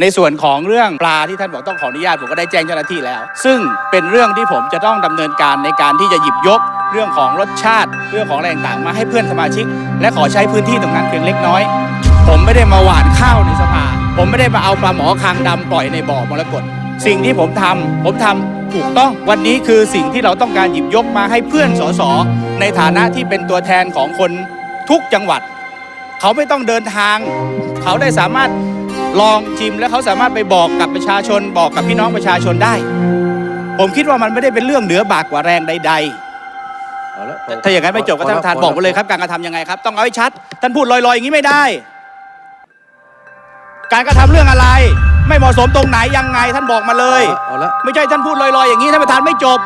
ในส่วนของเรื่องปลาที่ท่านบอกต้องขออนุญาตผมก็ได้แจ้งเจ้าหน้าที่แล้ว ซึ่งเป็นเรื่องที่ผมจะต้องดำเนินการในการที่จะหยิบยก เรื่องของรสชาติ เรื่องของอะไรต่างๆมาให้เพื่อนสมาชิก และขอใช้พื้นที่ตรงนั้นเพียงเล็กน้อย ผมไม่ได้มาหวานข้าวในสภา ผมไม่ได้มาเอาปลาหมอคางดำปล่อยในบ่อมรกตสิ่งที่ผมทำผมทำถูกต้องวันนี้คือสิ่งที่เราต้องการหยิบยกมาให้เพื่อนสสในฐานะที่เป็นตัวแทนของคนทุกจังหวัด เขาไม่ต้องเดินทาง เขาได้สามารถ ลองชิมและเขาสามารถไปบอกกับประชาชนบอกกับพี่น้องประชาชนได้ ผมคิดว่ามันไม่ได้เป็นเรื่องเหนือบากกว่าแรงใดเอาละๆถ้าอย่างนั้นไม่จบก็ท่านประธานบอกมาเลยครับ การกระทำยังไงครับ ต้องเอาให้ชัด ท่านพูดลอยๆอย่างนี้ไม่ได้ การกระทำเรื่องอะไร ไม่เหมาะสมตรงไหนยังไง ท่านบอกมาเลย เอาละไม่ใช่ท่านพูดลอยๆอย่างนี้ท่านประธานไม่จบ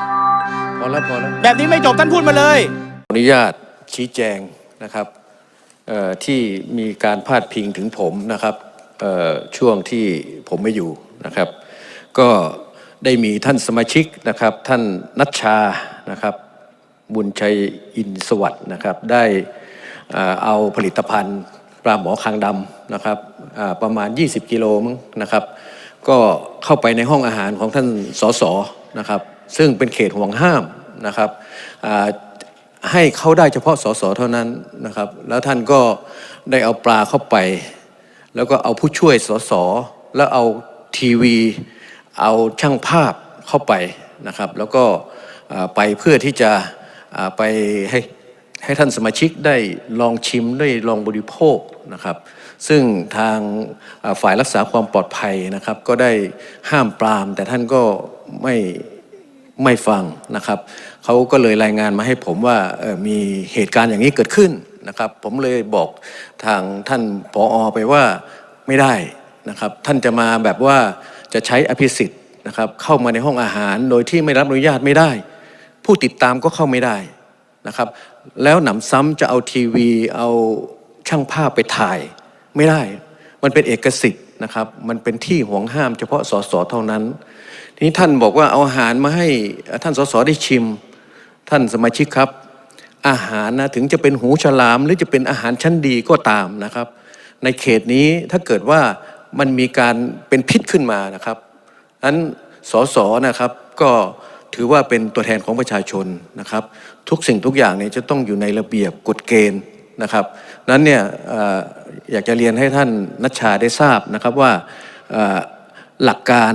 พอละพอละแบบนี้ไม่จบท่านพูดมาเลย ขออนุญาตชี้แจงนะครับเอ่อที่มีการพาดพิงถึงผมนะครับเอ่อ ช่วงที่ผมไม่อยู่นะครับ ก็ได้มีท่านสมาชิกนะครับ ท่านนัชชานะครับ บุญชัยอินสวัสด์นะครับ ได้เอาผลิตภัณฑ์ปลาหมอคางดำนะครับประมาณ 20 กิโลมั้งนะครับ ก็เข้าไปในห้องอาหารของท่านสสนะครับ ซึ่งเป็นเขตห่วงห้ามนะครับให้เขาได้เฉพาะสสเท่านั้นนะครับ แล้วท่านก็ได้เอาปลาเข้าไป แล้วก็เอาผู้ช่วยสสแล้วเอาทีวี เอาช่างภาพเข้าไปนะครับ แล้วก็ไปเพื่อที่จะไปให้ให้ท่านสมาชิกได้ลองชิมได้ลองบริโภคนะครับ ซึ่งทางฝ่ายรักษาความปลอดภัยนะครับ ก็ได้ห้ามปราม แต่ท่านก็ไม่ไม่ฟังนะครับเขาก็เลยรายงานมาให้ผมว่ามีเหตุการณ์อย่างนี้เกิดขึ้น นะครับ ผมเลยบอกทางท่านปออไปว่าไม่ได้นะครับ ท่านจะมาแบบว่าจะใช้อภิสิทธิ์นะครับ เข้ามาในห้องอาหารโดยที่ไม่รับอนุญาตไม่ได้ ผู้ติดตามก็เข้าไม่ได้นะครับ แล้วหนำซ้ำจะเอาทีวีเอาช่างภาพไปถ่ายไม่ได้ มันเป็นเอกสิทธิ์นะครับ มันเป็นที่ห่วงห้ามเฉพาะสสเท่านั้น ทีนี้ท่านบอกว่าเอาอาหารมาให้ท่านสสได้ชิม ท่านสมาชิกครับ อาหารนะถึงจะเป็นหูฉลาม หรือจะเป็นอาหารชั้นดีก็ตามนะครับ ในเขตนี้ถ้าเกิดว่ามันมีการเป็นพิษขึ้นมานะครับนั้นสสนะครับก็ถือว่าเป็นตัวแทนของประชาชนนะครับ ทุกสิ่งทุกอย่างเนี่ยจะต้องอยู่ในระเบียบกฎเกณฑ์นะครับ นั้นเนี่ยออยากจะเรียนให้ท่านนัชชาได้ทราบนะครับว่าหลักการ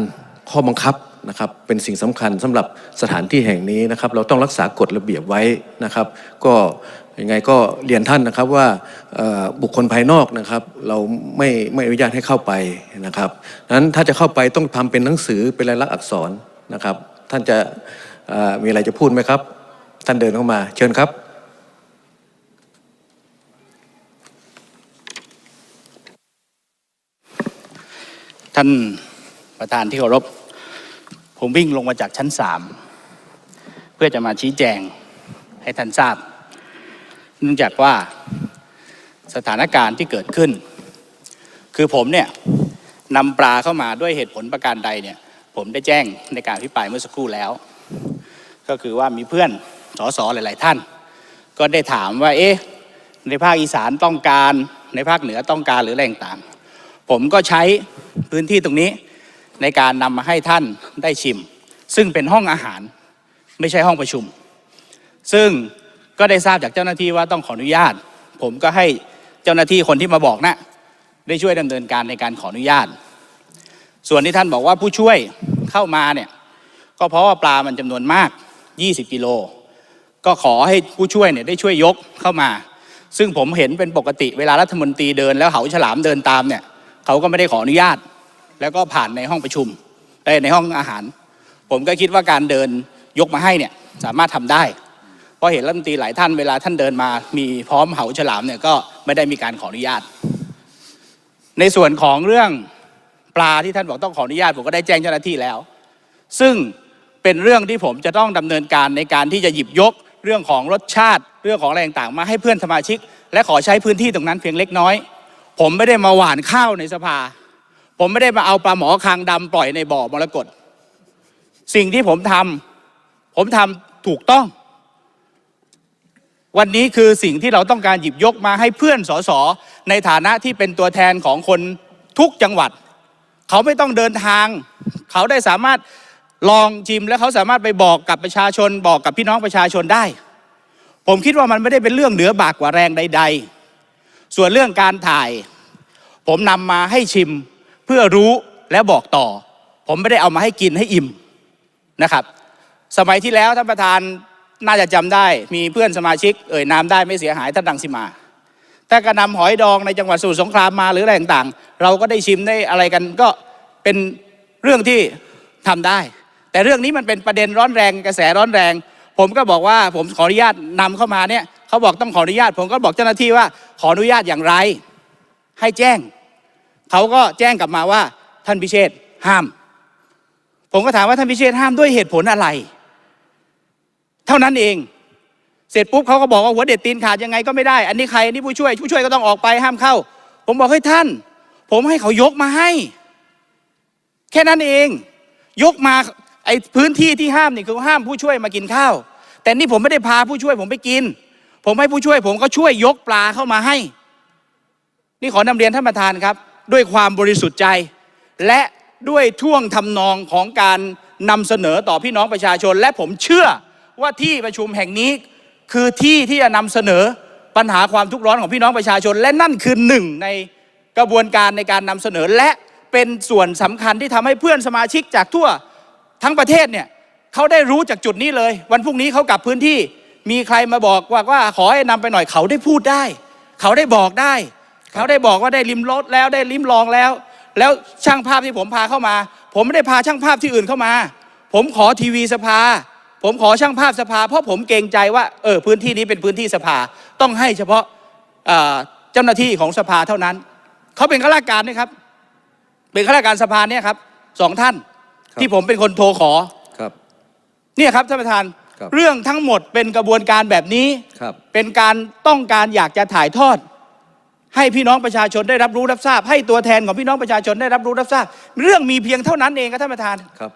ข้อบังคับ นะครับเป็นสิ่งสำคัญสำหรับสถานที่แห่งนี้นะครับ เราต้องรักษากฎระเบียบไว้นะครับ ก็ยังไงก็เรียนท่านนะครับว่าบุคคลภายนอกนะครับ เราไม่ไม่อนุญาตให้เข้าไปนะครับนั้นถ้าจะเข้าไปต้องทำเป็นหนังสือเป็นลายลักษณ์อักษรนะครับ ท่านจะมีอะไรจะพูดไหมครับ ท่านเดินเข้ามา เชิญครับท่านประธานที่เคารพ ผมวิ่งลงมาจากชั้นสามเพื่อจะมาชี้แจงให้ท่านทราบ เนื่องจากว่าสถานการณ์ที่เกิดขึ้น คือผมเนี่ยนำปลาเข้ามาด้วยเหตุผลประการใดเนี่ย ผมได้แจ้งในการพิปรายเมื่อสักครู่แล้ว ก็คือว่ามีเพื่อนสสหลาย ๆ ท่าน ก็ได้ถามว่าเอ๊ะในภาคอีสานต้องการในภาคเหนือต้องการหรืออะไรต่าง ผมก็ใช้พื้นที่ตรงนี้ ในการนำมาให้ท่านได้ชิม ซึ่งเป็นห้องอาหารไม่ใช่ห้องประชุม ซึ่งก็ได้ทราบจากเจ้าหน้าที่ว่าต้องขออนุญาต ผมก็ให้เจ้าหน้าที่คนที่มาบอกนะได้ช่วยดำเนินการในการขออนุญาต ส่วนที่ท่านบอกว่าผู้ช่วยเข้ามาเนี่ยก็เพราะว่าปลามันจำนวนมาก 20 กิโล ก็ขอให้ผู้ช่วยเนี่ยได้ช่วยยกเข้ามา ซึ่งผมเห็นเป็นปกติเวลารัฐมนตรีเดินแล้วเหาฉลามเดินตามเนี่ยเขาก็ไม่ได้ขออนุญาต แล้วก็ผ่านในห้องประชุมได้ในห้องอาหาร ผมก็คิดว่าการเดินยกมาให้เนี่ยสามารถทำได้ เพราะเห็นรัฐมนตรีหลายท่านเวลาท่านเดินมา มีพร้อมเหาฉลามเนี่ยก็ไม่ได้มีการขออนุญาต ในส่วนของเรื่องปลาที่ท่านบอกต้องขออนุญาตผมก็ได้แจ้งเจ้าหน้าที่แล้ว ซึ่งเป็นเรื่องที่ผมจะต้องดำเนินการในการที่จะหยิบยกเรื่องของรสชาติ เรื่องของอะไรต่างๆ มาให้เพื่อนสมาชิก และขอใช้พื้นที่ตรงนั้นเพียงเล็กน้อย ผมไม่ได้มาหว่านข้าวในสภา ผมไม่ได้มาเอาปลาหมอคางดำปล่อยในบ่อมรกตสิ่งที่ผมทำผมทำถูกต้อง วันนี้คือสิ่งที่เราต้องการหยิบยกมาให้เพื่อนสสในฐานะที่เป็นตัวแทนของคนทุกจังหวัด เขาไม่ต้องเดินทาง เขาได้สามารถลองชิมแล้วเขาสามารถไปบอกกับประชาชนบอกกับพี่น้องประชาชนได้ ผมคิดว่ามันไม่ได้เป็นเรื่องเหนือบากกว่าแรงใด ๆ ส่วนเรื่องการถ่าย ผมนำมาให้ชิม เพื่อรู้และบอกต่อ ผมไม่ได้เอามาให้กินให้อิ่มนะครับ สมัยที่แล้วท่านประธานน่าจะจำได้มีเพื่อนสมาชิกเอ่ยนามได้ไม่เสียหายท่านดังสิมาแต่กระนำหอยดองในจังหวัดสมุทรสงครามมาหรืออะไรต่างๆ เราก็ได้ชิมได้อะไรกันก็เป็นเรื่องที่ทำได้ แต่เรื่องนี้มันเป็นประเด็นร้อนแรงกระแสร้อนแรง ผมก็บอกว่าผมขออนุญาตนำเข้ามาเนี่ยเขาบอกต้องขออนุญาต ผมก็บอกเจ้าหน้าที่ว่าขออนุญาตอย่างไร ให้แจ้ง เขาก็แจ้งกลับมาว่าท่านพิเชษห้าม ผมก็ถามว่าท่านพิเชษห้ามด้วยเหตุผลอะไร เท่านั้นเอง เสร็จปุ๊บเขาก็บอกว่าหัวเด็ดตีนขาดยังไงก็ไม่ได้ อันนี้ใครอันนี้ผู้ช่วย ผู้ช่วยก็ต้องออกไปห้ามเข้า ผมบอกเฮ้ยท่าน ผมให้เขายกมาให้ แค่นั้นเอง ยกมาไอ้พื้นที่ที่ห้ามนี่คือห้ามผู้ช่วยมากินข้าว แต่นี่ผมไม่ได้พาผู้ช่วยผมไปกิน ผมให้ผู้ช่วย ผมก็ช่วยยกปลาเข้ามาให้ นี่ขอนำเรียนท่านประธานครับ ด้วยความบริสุทธิ์ใจ และด้วยท่วงทำนองของการนำเสนอต่อพี่น้องประชาชน และผมเชื่อว่าที่ประชุมแห่งนี้คือที่ที่จะนำเสนอปัญหาความทุกข์ร้อนของพี่น้องประชาชน และนั่นคือหนึ่งในกระบวนการในการนำเสนอและเป็นส่วนสำคัญที่ทำให้เพื่อนสมาชิกจากทั่วทั้งประเทศเนี่ยเขาได้รู้จากจุดนี้เลย วันพรุ่งนี้เขากลับพื้นที่มีใครมาบอกว่าว่าขอให้นำไปหน่อยเขาได้พูดได้ เขาได้บอกได้ เขาได้บอกว่าได้ริมรถแล้วได้ริมลองแล้ว แล้วช่างภาพที่ผมพาเข้ามา ผมไม่ได้พาช่างภาพที่อื่นเข้ามา ผมขอทีวีสภา ผมขอช่างภาพสภา เพราะผมเกรงใจว่าเออพื้นที่นี้เป็นพื้นที่สภา ต้องให้เฉพาะเอ่อเจ้าหน้าที่ของสภาเท่านั้น เขาเป็นข้าราชการนะครับ เป็นข้าราชการสภาเนี่ยครับสองท่านครับที่ผมเป็นคนโทรขอครับเนี่ยครับท่านประธานครับเรื่องทั้งหมดเป็นกระบวนการแบบนี้ครับเป็นการต้องการอยากจะถ่ายทอด ให้พี่น้องประชาชนได้รับรู้รับทราบ ให้ตัวแทนของพี่น้องประชาชนได้รับรู้รับทราบ เรื่องมีเพียงเท่านั้นเองครับท่านประธานครับ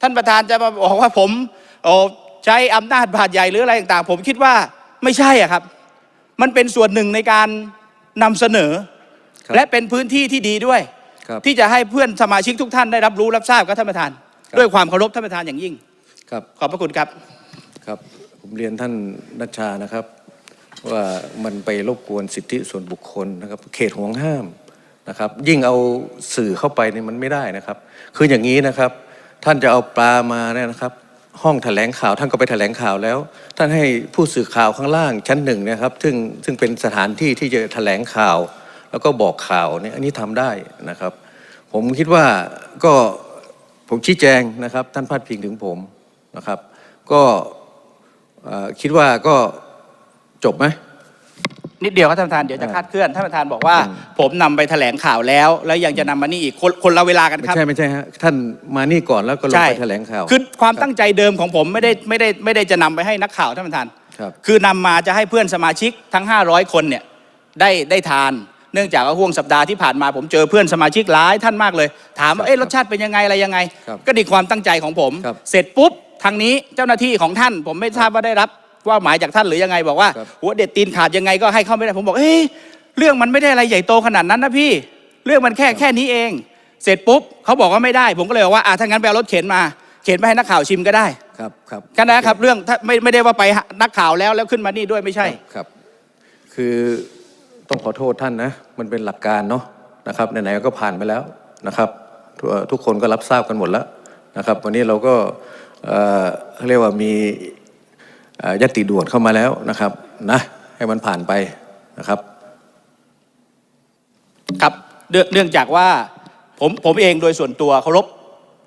ท่านประธานจะมาบอกว่าผมโอ้ใช้อำนาจบาดใหญ่หรืออะไรต่างๆ ผมคิดว่าไม่ใช่อะครับ มันเป็นส่วนหนึ่งในการนำเสนอครับและเป็นพื้นที่ที่ดีด้วยครับที่จะให้เพื่อนสมาชิกทุกท่านได้รับรู้รับทราบครับท่านประธานครับด้วยความเคารพท่านประธานอย่างยิ่งครับขอบพระคุณครับครับ ผมเรียนท่านนัชชานะครับ ว่ามันไปรบกวนสิทธิส่วนบุคคลนะครับ เขตห่วงห้ามนะครับ ยิ่งเอาสื่อเข้าไปนี่มันไม่ได้นะครับ คืออย่างนี้นะครับ ท่านจะเอาปลามาเนี่ยนะครับ ห้องแถลงข่าวท่านก็ไปแถลงข่าวแล้ว ท่านให้ผู้สื่อข่าวข้างล่างชั้นหนึ่งเนะครับ ซึ่งซึ่งเป็นสถานที่ที่จะแถลงข่าว แล้วก็บอกข่าวเนี่ยอันนี้ทำได้นะครับ ผมคิดว่าก็ผมชี้แจงนะครับ ท่านพาดพิงถึงผมนะครับ ก็คิดว่าก็ จบไหม นิดเดียวครับท่านประธานเดี๋ยวจะอ่าคาดเคลื่อนท่านประธานบอกว่าอืมผมนำไปแถลงข่าวแล้ว แล้วยังจะนำมานี่อีกคนคนละเวลากันไม่ครับ ใช่ไม่ใช่ฮะท่านมานี่ก่อนแล้วก็ลงใช่ไปแถลงข่าว คือความตั้งใจเดิมของผมไม่ได้ไม่ได้ไม่ได้จะนำไปให้นักข่าวท่านประธานครับคือนำมาจะให้เพื่อนสมาชิกทั้ง 500 คนเนี่ยได้ได้ทาน เนื่องจากว่าห่วงสัปดาห์ที่ผ่านมาผมเจอเพื่อนสมาชิกหลายท่านมากเลย ถามว่าเอ๊ะรสชาติเป็นยังไงอะไรยังไง ครับก็ดีความตั้งใจของผม ครับเสร็จปุ๊บทางนี้เจ้าหน้าที่ของท่าน ผมไม่ทราบว่าได้รับ ว่าหมายจากท่านหรือยังไงบอกว่า หัวเด็ดตีนขาดยังไงก็ให้เข้าไม่ได้ผมบอกเอ้ยเรื่องมันไม่ได้อะไรใหญ่โตขนาดนั้นนะพี่ เรื่องมันแค่แค่นี้เอง เสร็จปุ๊บเขาบอกว่าไม่ได้ ผมก็เลยบอกว่าอะถ้างั้นไปเอารถเข็นมาเข็นไปให้นักข่าวชิมก็ได้ครับครับกันนะครับเรื่องถ้าไม่ไม่ได้ว่าไปนักข่าวแล้วแล้วขึ้นมานี่ด้วยไม่ใช่ครับ คือต้องขอโทษท่านนะ มันเป็นหลักการเนาะนะครับไหนๆก็ผ่านไปแล้วนะครับทุกคนก็รับทราบกันหมดแล้วนะครับ วันนี้เราก็เออเขาเรียกว่ามี ยติด่วนเข้ามาแล้วนะครับนะให้มันผ่านไปนะครับ ครับเนื่องเนื่องจากว่าผมผมเองโดยส่วนตัวเคารพ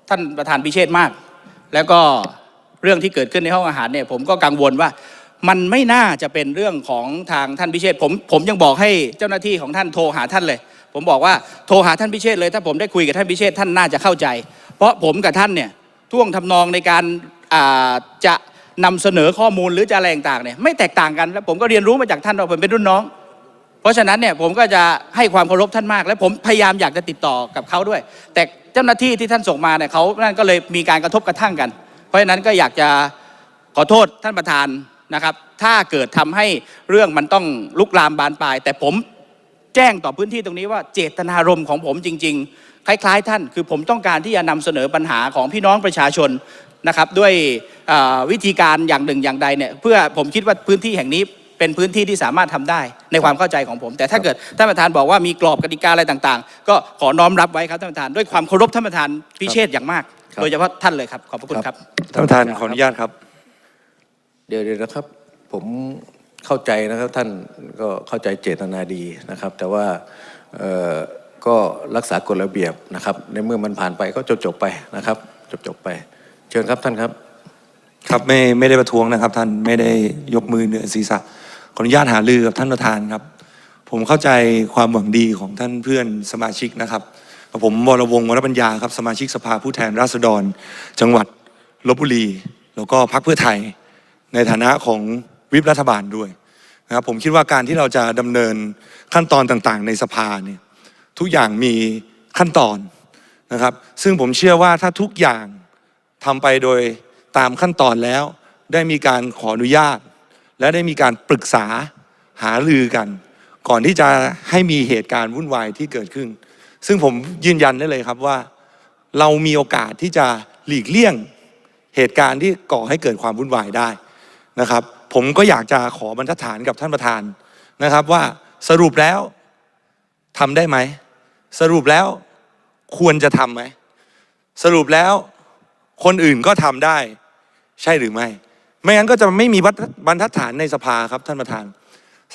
ท่านประธานพิเชษมาก แล้วก็เรื่องที่เกิดขึ้นในห้องอาหารเนี่ยผมก็กังวลว่ามันไม่น่าจะเป็นเรื่องของทางท่านพิเชษผมผมยังบอกให้เจ้าหน้าที่ของท่านโทรหาท่านเลย ผมบอกว่าโทรหาท่านพิเชษเลย ถ้าผมได้คุยกับท่านพิเชษท่านน่าจะเข้าใจ เพราะผมกับท่านเนี่ยท่วงทำนองในการาจะ นำเสนอข้อมูลหรือจะอะไรต่างเนี่ยไม่แตกต่างกันแล้วผมก็เรียนรู้มาจากท่านเราผมเป็นรุ่นน้อง เพราะฉะนั้นเนี่ยผมก็จะให้ความเคารพท่านมาก และผมพยายามอยากจะติดต่อกับเขาด้วย แต่เจ้าหน้าที่ที่ท่านส่งมาเนี่ยเขานั่นก็เลยมีการกระทบกระทั่งกัน เพราะฉะนั้นก็อยากจะขอโทษท่านประธานนะครับ ถ้าเกิดทำให้เรื่องมันต้องลุกลามบานปลาย แต่ผมแจ้งต่อพื้นที่ตรงนี้ว่าเจตนารมณ์ของผมจริง ๆ คล้ายๆ ท่านคือผมต้องการที่จะนำเสนอปัญหาของพี่น้องประชาชนนะครับด้วยเอ่อวิธีการอย่างหนึ่งอย่างใดเนี่ยเพื่อผมคิดว่าพื้นที่แห่งนี้เป็นพื้นที่ที่สามารถทำได้ในความเข้าใจของผม แต่ถ้าเกิดท่านประธานบอกว่ามีกรอบกติกาอะไรต่างๆ ก็ขอน้อมรับไว้ครับท่านประธานด้วยความเคารพท่านประธานพิเชษฐ์อย่างมากครับโดยเฉพาะท่านเลยครับขอบพระคุณครับท่านประธานขออนุญาตครับ เดี๋ยวเดี๋ยวนะครับ ผมเข้าใจนะครับท่านก็เข้าใจเจตนาดีนะครับ แต่ว่าเอ่อ ก็รักษากฎระเบียบนะครับ ในเมื่อมันผ่านไปก็จบจบไปนะครับ จบจบไป เชิญครับท่านครับ ครับไม่ไม่ได้ประท้วงนะครับ ท่านไม่ได้ยกมือเหนือศีรษะขออนุญาตหารือกับท่านประธานครับ ผมเข้าใจความหวังดีของท่านเพื่อนสมาชิกนะครับผมวรวงศ์วรปัญญาครับสมาชิกสภาผู้แทนราษฎร จังหวัดลบบุรี แล้วก็พรรคเพื่อไทย ในฐานะของวิปรัฐบาลด้วยนะครับผมคิดว่าการที่เราจะดำเนินขั้นตอนต่างๆ ในสภาเนี่ย ทุกอย่างมีขั้นตอนนะครับ ซึ่งผมเชื่อว่าถ้าทุกอย่างทำไปโดยตามขั้นตอนแล้ว ได้มีการขออนุญาต และได้มีการปรึกษาหารือกัน ก่อนที่จะให้มีเหตุการณ์วุ่นวายที่เกิดขึ้น ซึ่งผมยืนยันได้เลยครับว่า เรามีโอกาสที่จะหลีกเลี่ยงเหตุการณ์ที่ก่อให้เกิดความวุ่นวายได้นะครับ ผมก็อยากจะขอบรรทัดฐานกับท่านประธานนะครับว่าสรุปแล้ว ทำได้ไหม สรุปแล้วควรจะทำไหม สรุปแล้วคนอื่นก็ทำได้ ใช่หรือไม่ ไม่งั้นก็จะไม่มีบรรทัดฐานในสภาครับท่านประธาน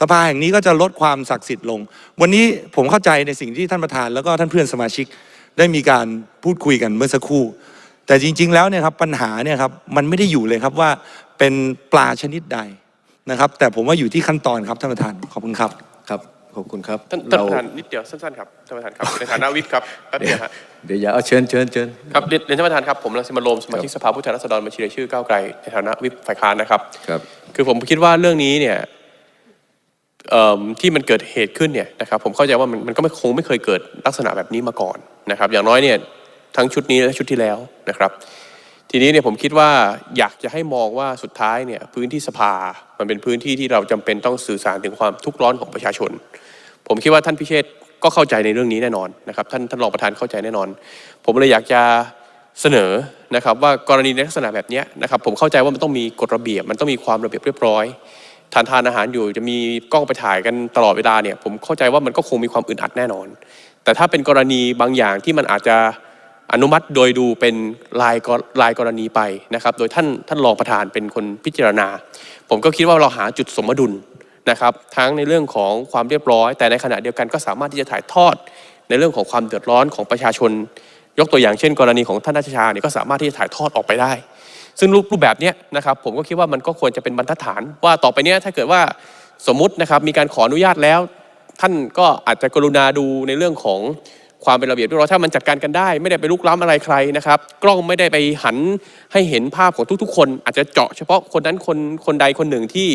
สภาแห่งนี้ก็จะลดความศักดิ์สิทธิ์ลง วันนี้ผมเข้าใจในสิ่งที่ท่านประธานแล้วก็ท่านเพื่อนสมาชิกได้มีการพูดคุยกันเมื่อสักครู่ แต่จริง ๆ แล้วเนี่ยครับปัญหาเนี่ยครับมันไม่ได้อยู่เลยครับว่าเป็นปลาชนิดใดนะครับ แต่ผมว่าอยู่ที่ขั้นตอนครับท่านประธานขอบคุณครับครับ ขอบคุณครับท่านท่านเราประธานนิดเดียวสั้นๆครับท่านประธานครับในฐานะวิปครับแป๊บเดียวฮะเดี๋ยวอย่าเอาเชิญเชิญเชิญครับเรียนเรียนท่านประธานครับผมรังสิมันต์โรมสมาชิกสภาผู้แทนราษฎรบัญชีรายชื่อก้าวไกลในฐานะวิปฝ่ายค้านนะครับครับ คือผมคิดว่าเรื่องนี้เนี่ยเอิ่มที่มันเกิดเหตุขึ้นเนี่ยนะครับผมเข้าใจว่ามันมันก็ไม่คงไม่เคยเกิดลักษณะแบบนี้มาก่อนนะครับ อย่างน้อยเนี่ยทั้งชุดนี้และชุดที่แล้วนะครับ ทีนี้เนี่ยผมคิดว่าอยากจะให้มองว่าสุดท้ายเนี่ยพื้นที่สภามันเป็นพื้นที่ที่เราจำเป็นต้องสื่อสารถึงความทุกข์ร้อนของประชาชน ผมคิดว่าท่านพิเชษก็เข้าใจในเรื่องนี้แน่นอนนะครับท่านท่านรองประธานเข้าใจแน่นอน ผมเลยอยากจะเสนอนะครับว่ากรณีในลักษณะแบบนี้นะครับผมเข้าใจว่ามันต้องมีกฎระเบียบ มันต้องมีความระเบียบเรียบร้อยทานทานอาหารอยู่จะมีกล้องไปถ่ายกันตลอดเวลาเนี่ยผมเข้าใจว่ามันก็คงมีความอึดอัดแน่นอน แต่ถ้าเป็นกรณีบางอย่างที่มันอาจจะอนุมัติโดยดูเป็นรายกรรายกรณีไปนะครับ โดยท่านท่านรองประธานเป็นคนพิจารณา ผมก็คิดว่าเราหาจุดสมดุล นะครับทั้งในเรื่องของความเรียบร้อย แต่ในขณะเดียวกันก็สามารถที่จะถ่ายทอดในเรื่องของความเดือดร้อนของประชาชน ยกตัวอย่างเช่น กรณีของท่านนัชชาเนี่ยก็สามารถที่จะถ่ายทอดออกไปได้ ซึ่งรูปรูปแบบนี้นะครับผมก็คิดว่ามันก็ควรจะเป็นบรรทัดฐานว่าต่อไปเนี้ยถ้าเกิดว่าสมมุตินะครับมีการขออนุญาตแล้ว ท่านก็อาจจะกรุณาดูในเรื่องของความเป็นระเบียบเรียบร้อยถ้ามันจัดการกันได้ ไม่ได้ไปลุกล้ำอะไรใครนะครับ กล้องไม่ได้ไปหันให้เห็นภาพของทุกๆ คน อาจจะเจาะเฉพาะคนนั้นคนคนใดคนหนึ่งที่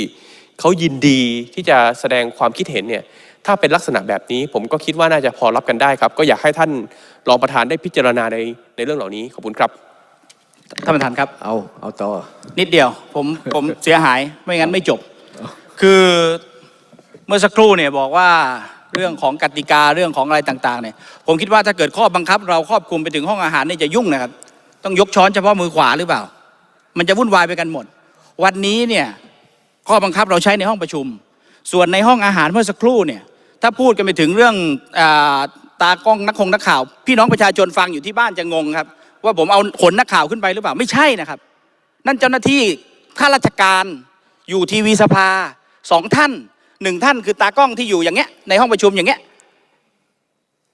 เขายินดีที่จะแสดงความคิดเห็นเนี่ยถ้าเป็นลักษณะแบบนี้ ผมก็คิดว่าน่าจะพอรับกันได้ครับ ก็อยากให้ท่านรองประธานได้พิจารณาในในเรื่องเหล่านี้ขอบคุณครับ ท่านประธานครับ เอาเอาต่อ นิดเดียวผมผมเสียหายไม่งั้นไม่จบ คือเมื่อสักครู่เนี่ยบอกว่าเรื่องของกติกาเรื่องของอะไรต่างๆเนี่ยผมคิดว่าถ้าเกิดข้อบังคับ เราครอบคลุมไปถึงห้องอาหารนี่จะยุ่งนะครับ ต้องยกช้อนเฉพาะมือขวาหรือเปล่า มันจะวุ่นวายไปกันหมด วันนี้เนี่ย ข้อบังคับเราใช้ในห้องประชุม ส่วนในห้องอาหารเมื่อสักครู่เนี่ยถ้าพูดกันไปถึงเรื่องอตากล้องนักคงนักข่าว พี่น้องประชาชนฟังอยู่ที่บ้านจะงงครับ ว่าผมเอาขนนักข่าวขึ้นไปหรือเปล่าไม่ใช่นะครับ นั่นเจ้าหน้าที่ข้าราชการอยู่ทีวีสภาสองท่านหนึ่งท่านคือตากล้องที่อยู่อย่างเงี้ยในห้องประชุมอย่างเงี้ย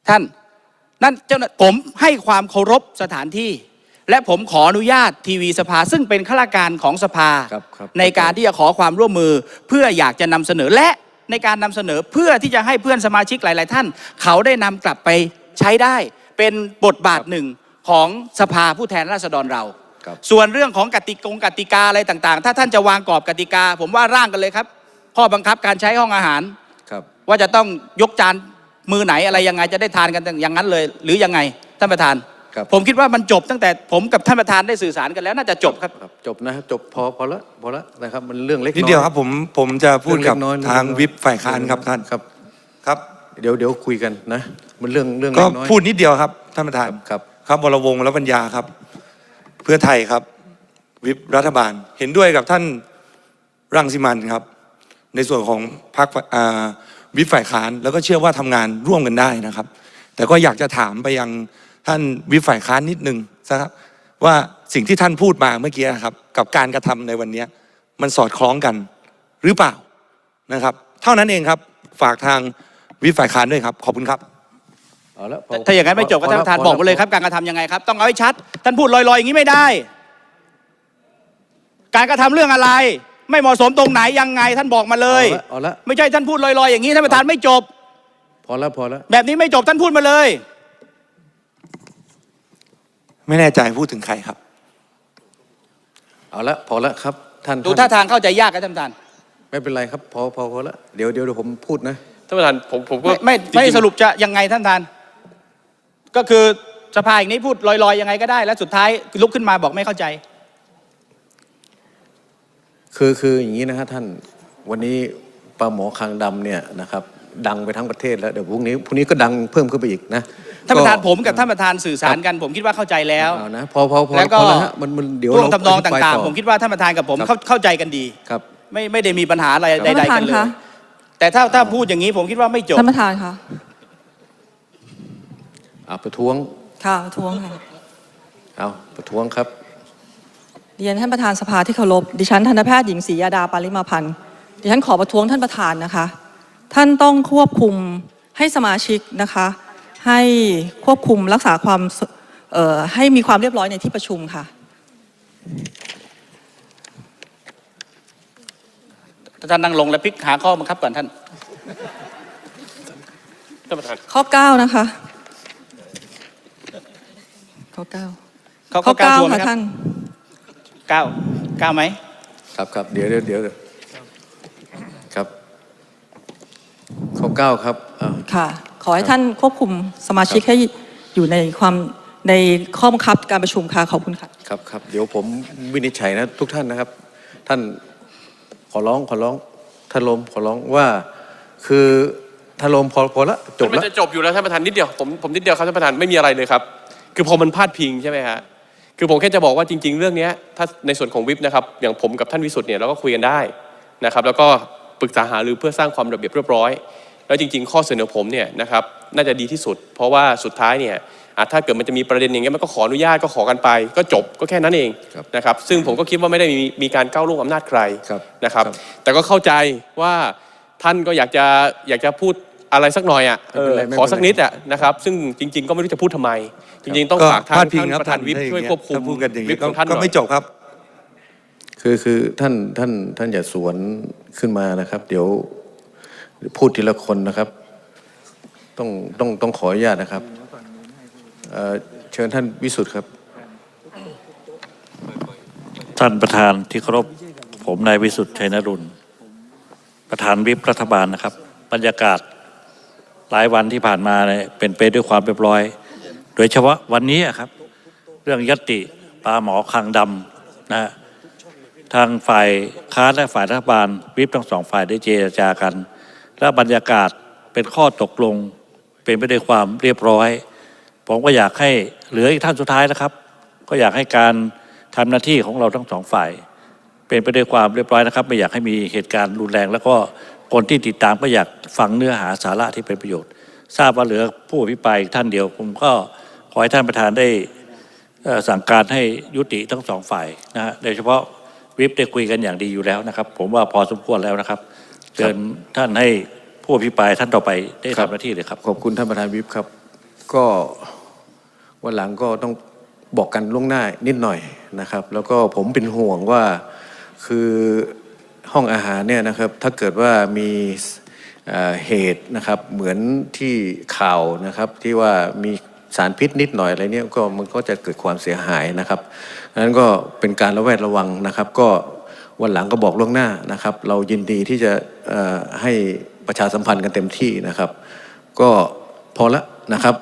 ท่านนั่นเจ้าผมให้ความเคารพสถานที่ และผมขออนุญาตทีวีสภาซึ่งเป็นข้าราชการของสภา ครับครับ ในการที่จะขอความร่วมมือเพื่ออยากจะนำเสนอและในการนำเสนอเพื่อที่จะให้เพื่อนสมาชิกหลาย ๆ ท่าน เขาได้นำกลับไปใช้ได้ เป็นบทบาทหนึ่งของสภาผู้แทนราษฎรเรา ครับ ส่วนเรื่องของกติกงกติกาอะไรต่าง ๆ ถ้าท่านจะวางกรอบกติกา ผมว่าร่างกันเลยครับ ข้อบังคับการใช้ห้องอาหาร ครับ ว่าจะต้องยกจานมือไหนอะไรยังไงจะได้ทานกันอย่างนั้นเลย หรือยังไงท่านประธาน ครับ ผมคิดว่ามันจบตั้งแต่ผมกับท่านประธานได้สื่อสารกันแล้วน่าจะจบครับ ครับจบนะครับจบพอพอละพอละนะครับมันเรื่องเล็กนิดเดียวครับผมผมจะพูดกับเรื่องเล็กน้อยทางวิปฝ่ายค้านครับท่านครับ ครับ เดี๋ยวเดี๋ยวคุยกันนะ มันเรื่องเรื่องก็เล็กน้อย พูดนิดเดียวครับท่านประธานครับ ครับวรวงศ์และปัญญาครับ เพื่อไทยครับ วิปรัฐบาลเห็นด้วยกับท่านรังสิมันครับ ในส่วนของพรรคอ่าวิปฝ่ายค้านแล้วก็เชื่อว่าทำงานร่วมกันได้นะครับ แต่ก็อยากจะถามไปยัง ท่านวิปฝ่ายค้านนิดนึงนะครับว่าสิ่งที่ท่านพูดมาเมื่อกี้นะครับ กับการกระทำในวันนี้มันสอดคล้องกันหรือเปล่านะครับ เท่านั้นเองครับฝากทางวิปฝ่ายค้านด้วยครับ ขอบคุณครับเอาละพถ้าอย่างนั้นไม่จบก็พท่านประธานบอกมาเลยครับ การกระทำยังไงครับ ต้องเอาให้ชัด ท่านพูดลอยๆอย่างนี้ไม่ได้ การกระทำเรื่องอะไร ไม่เหมาะสมตรงไหนยังไง ท่านบอกมาเลยเอาละเอาละไม่ใช่ท่านพูดลอยๆอย่างนี้ท่านประธานไม่จบ พอแล้วพอแล้วแบบนี้ไม่จบท่านพูดมาเลย ไม่แน่ใจพูดถึงใครครับ เอาละพอแล้วครับ ท่านดูท่าทางเข้าใจยากครับท่านประธานไม่เป็นไรครับ พอพอพอแล้วเดี๋ยวเดี๋ยวเดี๋ยวผมพูดนะ ท่านประธานผมผมก็ไม่ไม่ไม่จงๆสรุปจะยังไงท่านประธาน ก็คือสภาอย่างนี้พูดลอยๆยังไงก็ได้ แล้วสุดท้ายลุกขึ้นมาบอกไม่เข้าใจ คือคืออย่างนี้นะฮะท่านวันนี้ปลาหมอคางดำเนี่ยนะครับดังไปทั้งประเทศแล้วเดี๋ยวพรุ่งนี้พรุ่งนี้ก็ดังเพิ่มขึ้นไปอีกนะ ท่านประธานก็ผมกับท่านประธานสื่อสารกันผมคิดว่าเข้าใจแล้วเอานะพอพอพอแล้วก็พอแล้วฮะมันมันเดี๋ยวท่วงเราทำนองธิบยต่างอๆผมคิดว่าท่านประธานกับผมครับเข้าเข้าใจกันดีครับ ไม่ไม่ได้มีปัญหาอะไรท่านใดประๆธานกันเลยคะแต่ถ้าถ้าพูดอย่างนี้ผมคิดว่าไม่จบท่านประธานค่ะเอาประท้วงค่ะประท้วงค่ะเอาประท้วงครับเรียนท่านประธานสภาที่เคารพดิฉันทันตแพทย์หญิงศรียาดาปาริมาพันธ์ดิฉันขอประท้วงท่านประธานนะคะ ท่านต้องควบคุมให้สมาชิกนะคะ ให้ควบคุมรักษาความสเอ่อให้มีความเรียบร้อยในที่ประชุมค่ะท่านนั่งลงแล้วพลิกหาข้อบังคับก่อนท่านท่านประธานข้อ9นะคะ ข้อ9เขาข้อเขาก้าวชัวร์9ไหมค่ะครับท่านเก้าเก้าไหมครับครับเดี๋ยวเดี๋ยวเดี๋ยวครับ ข้อเก้าครับอ่าค่ะข อให้ท่านควบคุมสมาชิกให้อยู่ในความในข้อบังคับการประชุมค่ะขอบคุณค่ะครับครับเดี๋ยวผมวินิจฉัยนะทุกท่านนะครับ ท่านขอร้องขอร้องท่านลมขอร้องว่าคือท่านลมพอพอละจบมันแล้วจะจบอยู่แล้วท่านประธานนิดเดียวผมผมนิดเดียวครับท่านประธานไม่มีอะไรเลยครับ คือพอมันพาดพิงใช่ไหมฮะคือผมแค่จะบอกว่าจริง ๆ เรื่องเนี้ยถ้าในส่วนของวิปนะครับอย่างผมกับท่านวิสุทธ์เนี่ยเราก็คุยกันได้นะครับ แล้วก็ปรึกษาหารือเพื่อสร้างความระเบียบเรียบร้อย แล้วจริง ๆ ข้อเสนอผมเนี่ยนะครับน่าจะดีที่สุด เพราะว่าสุดท้ายเนี่ยอะถ้าเกิดมันจะมีประเด็นอย่างเงี้ยมันก็ขออนุญาตก็ขอกันไป ก็จบก็แค่นั้นเองครับนะครับซึ่งผมก็คิดว่าไม่ได้มีมีการก้าวล่วงอำนาจใครครับนะครับครับ แต่ก็เข้าใจว่าท่านก็อยากจะอยากจะพูดอะไรสักหน่อยอะเออไม่เป็นไรไม่เป็นไรขอสักนิดอะนะครับ ซึ่งจริง ๆ ก็ไม่รู้จะพูดทำไม จริง ๆ ต้องก็ฝากทางพาดพิงท่านครับประธานวิปถ้าช่วยควบคุมถ้าพูดกันอย่างวินี้ปก็ของท่านหก็น่อไม่ยจบครับ คือคือท่านท่านท่านอย่าสวนขึ้นมานะครับ เดี๋ยว พูดทีละคนนะครับ ต้องต้องต้องขออนุญาตนะครับเอ่อเชิญท่านวิสุทธ์ครับ ท่านประธานที่เคารพผมนายวิสุทธิ์ชัยนรุณประธานวิปรัฐบาลนะครับ บรรยากาศหลายวันที่ผ่านมาเนี่ยเป็นไปด้วยความเรียบร้อย โดยเฉพาะวันนี้อะครับ เรื่องยตติปลาหมอคางดำนะฮะทางฝ่ายค้านและฝ่ายรัฐบาลวิปทั้งสองฝ่ายได้เจรจากัน และบรรยากาศเป็นข้อตกลง เป็นไปด้วยความเรียบร้อย ผมก็อยากให้เหลืออีกท่านสุดท้ายนะครับ ก็อยากให้การทำหน้าที่ของเราทั้งสองฝ่าย เป็นไปด้วยความเรียบร้อยนะครับ ไม่อยากให้มีเหตุการณ์รุนแรง แล้วก็คนที่ติดตามก็อยากฟังเนื้อหาสาระที่เป็นประโยชน์ ทราบว่าเหลือผู้อภิปรายท่านเดียว ผมก็ขอให้ท่านประธานได้สั่งการให้ยุติทั้งสองฝ่ายนะฮะโดยเฉพาะวิปได้คุยกันอย่างดีอยู่แล้วนะครับ ผมว่าพอสมควรแล้วนะครับ เชิญท่านให้ผู้อภิปรายท่านต่อไปได้ครับทำหน้าที่เลยครับ ขอบคุณท่านประธานวิปครับ ก็วันหลังก็ต้องบอกกันล่วงหน้านิดหน่อยนะครับ แล้วก็ผมเป็นห่วงว่าคือห้องอาหารเนี่ยนะครับถ้าเกิดว่ามีเอ่อเหตุนะครับเหมือนที่ข่าวนะครับที่ว่ามีสารพิษนิดหน่อยอะไรเนี่ยก็มันก็จะเกิดความเสียหายนะครับนั้นก็เป็นการระแวดระวังนะครับ ก็ วันหลังก็บอกล่วงหน้านะครับ เรายินดีที่จะให้ประชาสัมพันธ์กันเต็มที่นะครับ ก็พอละนะครับ